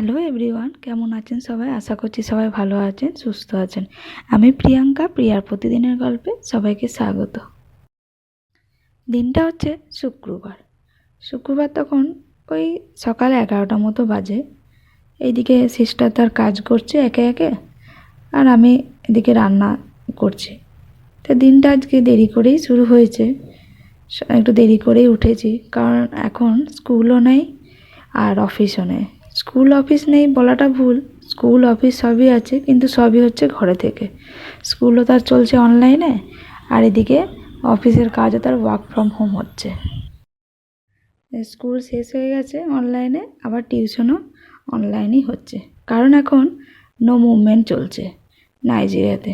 Hello everyone কেমন আছেন সবাই? আশা করছি সবাই ভালো আছেন, সুস্থ আছেন। আমি প্রিয়াঙ্কা, প্রিয়ার প্রতিদিনের গল্পে সবাইকে স্বাগত। দিনটা হচ্ছে শুক্রবার। শুক্রবার তখন ওই সকাল এগারোটা মতো বাজে। এইদিকে সিস্টার তার কাজ করছে একে একে, আর আমি এদিকে রান্না করছি। তো দিনটা আজকে দেরি করেই শুরু হয়েছে। একটু দেরি করেই উঠেছি, কারণ এখন স্কুলও নেই আর অফিসও নেই। স্কুল অফিস নেই বলাটা ভুল। স্কুল অফিস সবই আছে, কিন্তু সবই হচ্ছে ঘরে থেকে। স্কুলও তার চলছে অনলাইনে আর এদিকে অফিসের কাজও তার ওয়ার্ক ফ্রম হোম হচ্ছে। স্কুল শেষ হয়ে গেছে অনলাইনে আবার টিউশনও অনলাইনেই হচ্ছে। কারণ এখন নো মুভমেন্ট চলছে নাইজেরিয়াতে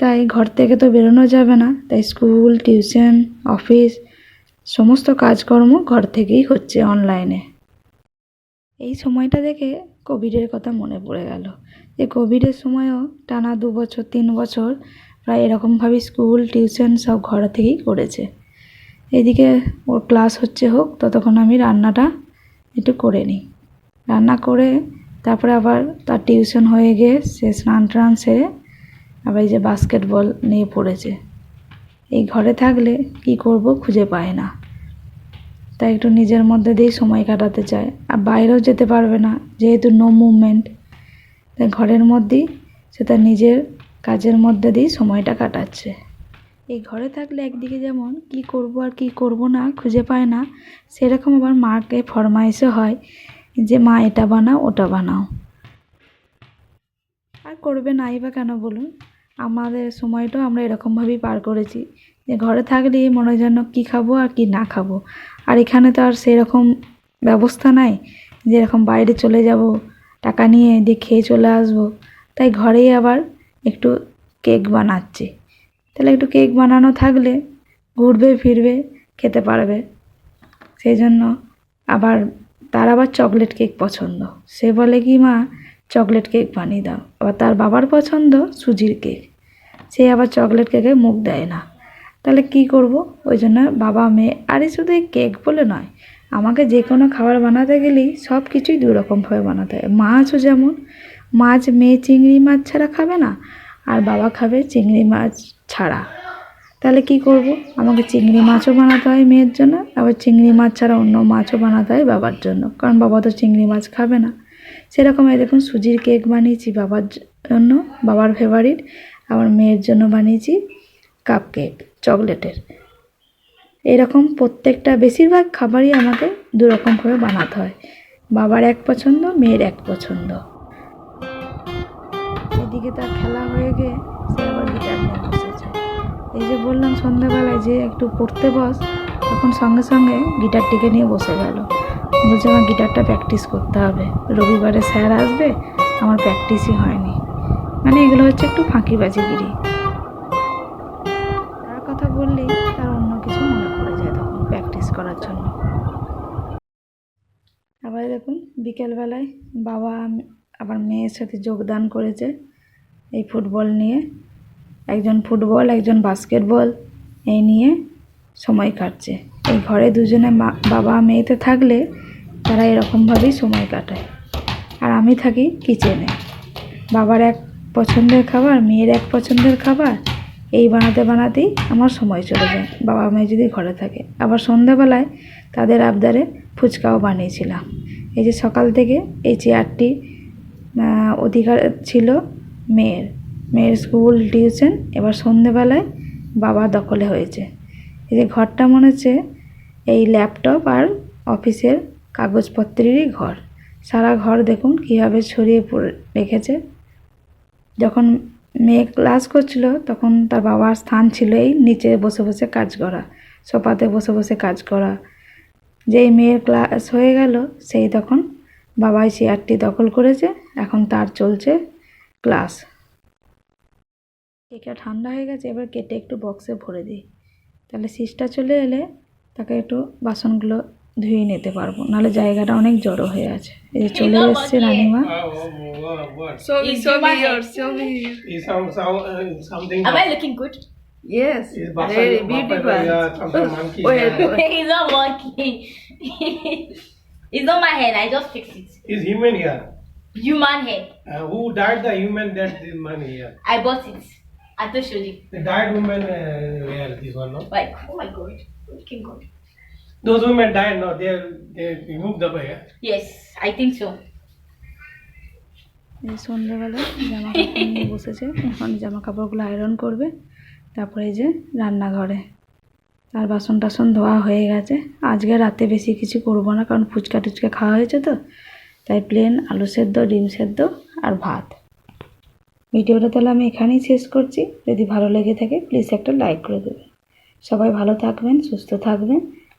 তাই ঘর থেকে তো বেরোনো যাবে না, তাই স্কুল টিউশন অফিস সমস্ত কাজকর্ম ঘর থেকেই হচ্ছে অনলাইনে এই সময়টা দেখে কোভিডের কথা মনে পড়ে গেল। যে কোভিডের সময়ও টানা দু বছর, তিন বছর প্রায় এরকমভাবে স্কুল, টিউশন সব ঘর থেকেই করেছে। এদিকে ওর ক্লাস হচ্ছে হোক, ততক্ষণ আমি রান্নাটা একটু করে নিই। রান্না করে তারপরে আবার তার টিউশন হয়ে গিয়ে সে স্নান টান সেরে আবার এই যে বাস্কেটবল নিয়ে পড়েছে। এই ঘরে থাকলে কি করব খুঁজে পায় না। তাই একটু নিজের মধ্যে দিয়েই সময় কাটাতে চায়। আর বাইরেও যেতে পারবে না, যেহেতু নো মুভমেন্ট তাই ঘরের মধ্যেই সে তার নিজের কাজের মধ্যে দিয়েই সময়টা কাটাচ্ছে। এই ঘরে থাকলে একদিকে যেমন কি করব আর কি করব না খুঁজে পায় না, সেরকম আবার মাকে ফরমাইশও হয় যে, মা, এটা বানাও, ওটা বানাও। আর করবে নাই বা কেন বলুন? আমাদের সময়টাও আমরা এরকমভাবেই পার করেছি। যে ঘরে থাকলেই মনে হয় যেন কী খাব আর কি না খাব। আর এখানে তো আর সেরকম ব্যবস্থা নাই যেরকম বাইরে চলে যাব, টাকা নিয়ে দিয়ে খেয়ে চলে আসব। তাই ঘরেই আবার একটু কেক বানাচ্ছে। তাহলে একটু কেক বানানো থাকলে ঘুরবে, ফিরবে, খেতে পারবে। সেই জন্য আবার, তার আবার চকলেট কেক পছন্দ। সে বলে, কি মা, চকলেট কেক বানিয়ে দাও। আবার তার বাবার পছন্দ সুজির কেক। সে আবার চকলেট কেকে মুখ দেয় না। তাহলে কি করব? ওই জন্য বাবা, মেয়ে, আরে শুধু এই কেক বলে নয়, আমাকে যে কোনো খাবার বানাতে গেলেই সব কিছুই দু রকমভাবে বানাতে হয়। মাছও যেমন, মাছ মেয়ে চিংড়ি মাছ ছাড়া খাবে না, আর বাবা খাবে চিংড়ি মাছ ছাড়া। তাহলে কি করব? আমাকে চিংড়ি মাছও বানাতে হয় মেয়ের জন্য, আবার চিংড়ি মাছ ছাড়া অন্য মাছও বানাতে হয় বাবার জন্য, কারণ বাবা তো চিংড়ি মাছ খাবে না। সেরকম এই দেখুন সুজির কেক বানিয়েছি বাবার জন্য, বাবার ফেভারিট আমার মেয়ের জন্য বানিয়েছি কাপ কেক চকলেটের। এরকম প্রত্যেকটা বেশিরভাগ খাবারই আমাকে দু রকমভাবে বানাতে হয়। বাবার এক পছন্দ, মেয়ের এক পছন্দ। এদিকে তার খেলা হয়ে গিয়ে আবার গিটার এই যে বললাম সন্ধ্যাবেলায় যে একটু পড়তে বস, তখন সঙ্গে সঙ্গে গিটারটিকে নিয়ে বসে গেল। বলছে, আমার গিটারটা প্র্যাকটিস করতে হবে। রবিবারে স্যার আসবে, আমার প্র্যাকটিসই হয়নি। মানে এগুলো হচ্ছে একটু ফাঁকিবাজিগিরি তার কথা বললেই তার অন্য কিছু মনে পড়ে যায় তখন প্র্যাকটিস করার জন্য। আবার দেখুন, বিকেলবেলায় বাবা আবার মেয়ের সাথে যোগদান করেছে এই ফুটবল নিয়ে। একজন ফুটবল, একজন বাস্কেটবল, এই নিয়ে সময় কাটছে। এই ঘরে দুজনে বাবা মেয়েতে থাকলে তারা এরকমভাবেই সময় কাটায়। আর আমি থাকি কিচেনে বাবার এক পছন্দের খাবার, মেয়ের এক পছন্দের খাবার, এই বানাতে বানাতেই আমার সময় চলে যায়। বাবা মেয়ে যদি ঘরে থাকে। আবার সন্ধ্যাবেলায় তাদের আবদারে ফুচকাও বানিয়েছিলাম। এই যে সকাল থেকে এই চেয়ারটি অধিকার ছিল মেয়ের। মেয়ের স্কুল টিউশন, এবার সন্ধেবেলায় বাবা দখলে হয়েছে। এই যে ঘরটা মনে হচ্ছে এই ল্যাপটপ আর অফিসের কাগজপত্রেরই ঘর। সারা ঘর দেখুন কীভাবে ছড়িয়ে পড়ে রেখেছে। যখন মেয়ে ক্লাস করছিল, তখন তার বাবার স্থান ছিল এই নিচে বসে বসে কাজ করা, সোফাতে বসে বসে কাজ করা। যেই মেয়ের ক্লাস হয়ে গেল, সেই তখন বাবাই চেয়ারটি দখল করেছে, এখন তার চলছে ক্লাস কেকটা ঠান্ডা হয়ে গেছে, এবার কেটে একটু বক্সে ভরে দিই। তাহলে সিসটা চলে এলে তাকে একটু বাসনগুলো ধুয়ে নিতে পারব নাহলে জায়গাটা অনেক জড়ো হয়ে আছে এই যে চলে এসছে রানিমা Oh, man- uh? Yes, very beautiful. it's not working. it's not my head. I just fixed it. Is human here? Human hair. Uh, who died the human that the money here? I bought it. I told you. The died woman uh, wear this one, no? Like, oh my god. Looking good. Those women died, no? They they removed the hair. Yes, I think so. এই সন্ধ্যেবেলা জামা কাপড় নিয়ে বসেছে এখন জামা কাপড়গুলো iron করবে তারপরে এই যে রান্নাঘরে আর বাসন টাসন ধোয়া হয়ে গেছে আজকে রাতে বেশি কিছু করব না কারণ ফুচকা টুচকা খাওয়া হয়েছে তো তাই প্লেন আলু সেদ্ধ ডিম সেদ্ধ আর ভাত ভিডিওটা তাহলে আমি এখানেই শেষ করছি যদি ভালো লেগে থাকে প্লিজ একটা লাইক করে দেবেন সবাই ভালো থাকবেন সুস্থ থাকবেন